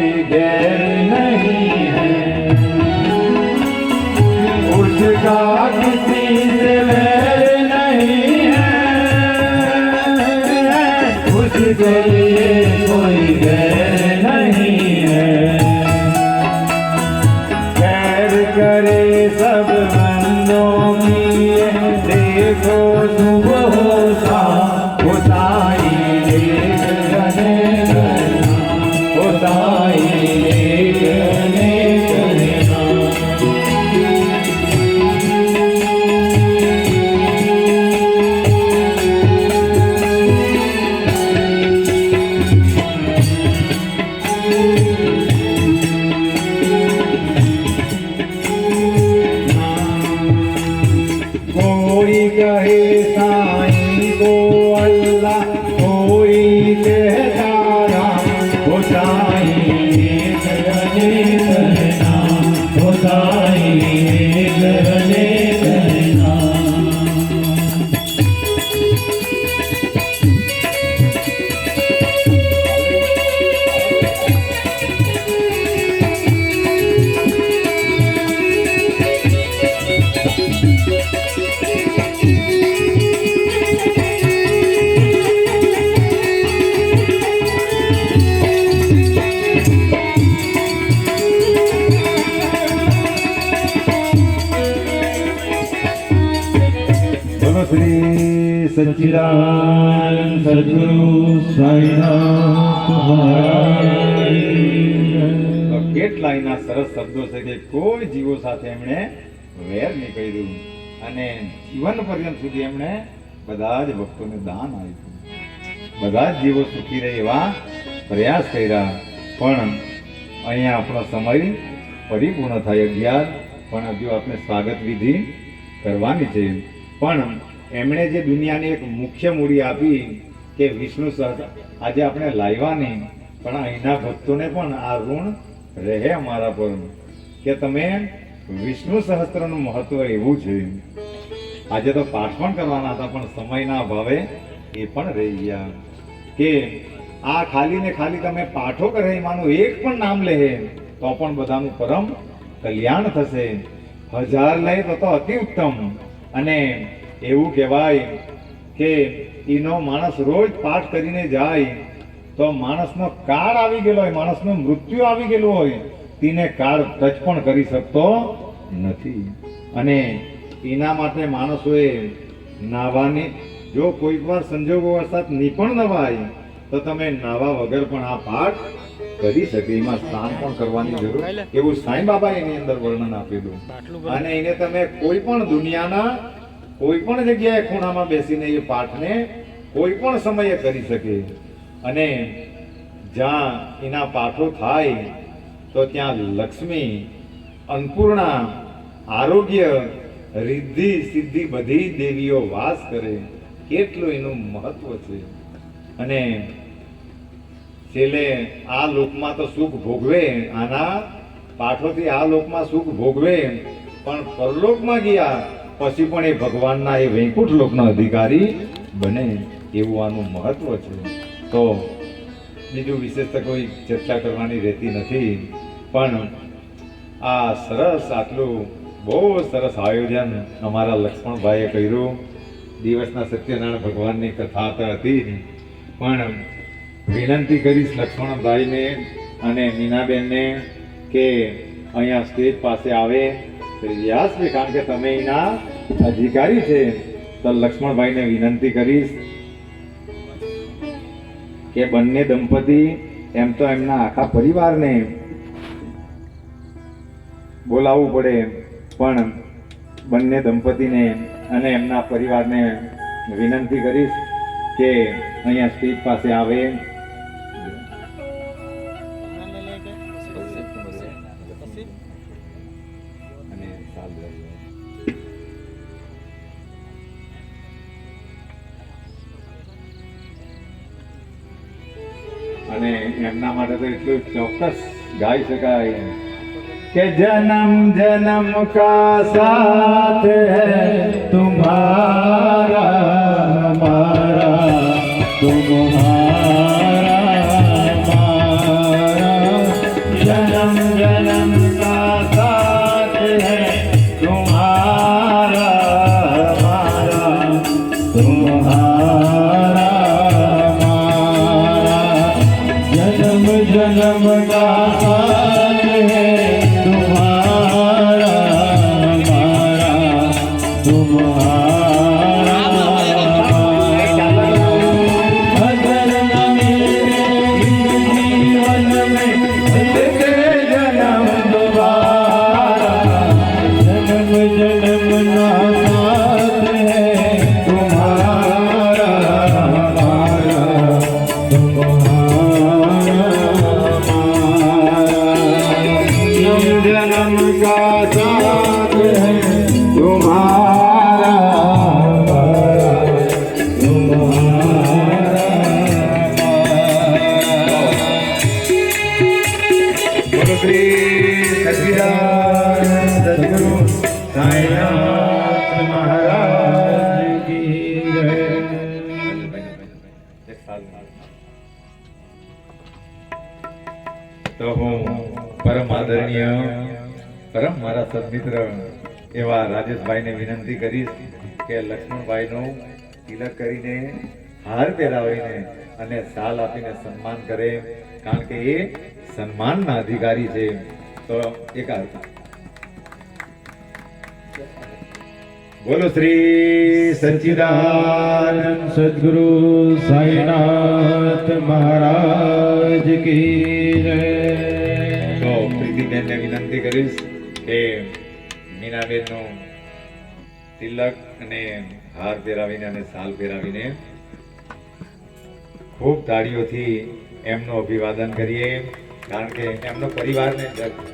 e guerra. Shri સચ્ચિદાનંદ સદગુરુ સાઈનાથ મહારાજ તો કેટલા એના સરસ શબ્દો છે કે કોઈ જીવો સાથે એમણે વેર નહીં કર્યું અને જીવન પર્યંત સુધી એમણે બધા જ ભક્તોને દાન આપ્યું. બધા જ જીવો સુખી રહે એવા પ્રયાસ કર્યા. પણ અહીંયા આપણો સમય પરિપૂર્ણ થાય અગિયાર, પણ હજુ આપણે સ્વાગત વિધિ કરવાની છે. પણ એમણે જે દુનિયાની એક મુખ્ય મૂડી આપી કે વિષ્ણુ સહસ્ત્ર આજે આપણે લાવ્યા નહીં, પણ અહીંના ભક્તોને પણ આ ઋણ રહે અમારા પર. કે તમે વિષ્ણુ સહસ્ત્રનું મહત્વ એવું છે. આજે તો પાઠ પણ કરવાના હતા, પણ સમયના અભાવે એ પણ રહી ગયા. કે આ ખાલી ને ખાલી તમે પાઠો કરે, એમાંનું એક પણ નામ લે, તો પણ બધાનું પરમ કલ્યાણ થશે. હજાર લે તો તો અતિ ઉત્તમ. અને એવું કહેવાય કે એનો માણસ રોજ પાઠ કરીને જાય, તો માણસનો કાળ આવી ગયેલો હોય, માણસનું મૃત્યુ આવી ગયેલું હોય તેને કાળ ટચ પણ કરી શકતો નથી. અને એના માટે માણસોએ નાવાની જો કોઈક વાર સંજોગો વરસાદ નિપણ નવાય તો તમે નાવા વગર પણ આ પાઠ કરી શકે. એમાં સ્નાન પણ કરવાની જરૂર. એવું સાંઈ બાબા એની અંદર વર્ણન આપેલું. અને એને તમે કોઈ પણ દુનિયાના કોઈ પણ જગ્યાએ ખૂણામાં બેસીને એ પાઠને કોઈ પણ સમયે કરી શકે. અને જ્યાં એના પાઠો થાય તો ત્યાં લક્ષ્મી, અન્નપૂર્ણા, આરોગ્ય, રિદ્ધિ, સિદ્ધિ બધી દેવીઓ વાસ કરે. કેટલું એનું મહત્વ છે. અને છેલ્લે આ લોકમાં તો સુખ ભોગવે. આના પાઠોથી આ લોકમાં સુખ ભોગવે. પણ પરલોકમાં ગયા, પછી પણ એ ભગવાનના એ વૈકુંઠ લોકના અધિકારી બને એવું આનું મહત્વ છે. તો બીજું વિશેષ તો કોઈ ચર્ચા કરવાની રહેતી નથી. પણ આ સરસ આટલું બહુ સરસ આયોજન અમારા લક્ષ્મણભાઈએ કર્યું. દિવસના સત્યનારાયણ ભગવાનની કથા તો હતી પણ વિનંતી કરીશ લક્ષ્મણભાઈને અને મીનાબેનને કે અહીંયા સ્ટેજ પાસે આવે. છે, કારણ કે તમે એના અધિકારી છે. તો લક્ષ્મણભાઈને વિનંતી કરીશ કે બંને દંપતી એમ તો એમના આખા પરિવારને બોલાવવું પડે પણ બંને દંપતીને અને એમના પરિવારને વિનંતી કરીશ કે અહીંયા સ્ટેજ પાસે આવે અને એમના માટે તો એટલું ચોક્કસ ગાઈ શકાય કે જન્મ જન્મ કા સાથ હૈ? તુમ્હારા હમારા તુમ્હારા. તો હું પરમ આદરણીય, પરમ મારા સદમિત્ર એવા રાજેશભાઈને વિનંતી કરીશ કે લક્ષ્મણભાઈનું તિલક કરીને હાર પહેરાવીને અને સાલ આપીને સન્માન કરે, કારણ કે એ સન્માન ના અધિકારી છે. તો એક બોલો શ્રી સચિદાન સદગુરુ સાંઈનાથ મહારાજ કી જય. તો પ્રીતિબેનને વિનંતી કરીશ કે મીનાબેનનું તિલક અને હાર પહેરાવીને અને સાલ પહેરાવીને ખૂબ તાળીઓથી એમનું અભિવાદન કરીએ કારણ કે એમનો પરિવારને આપણે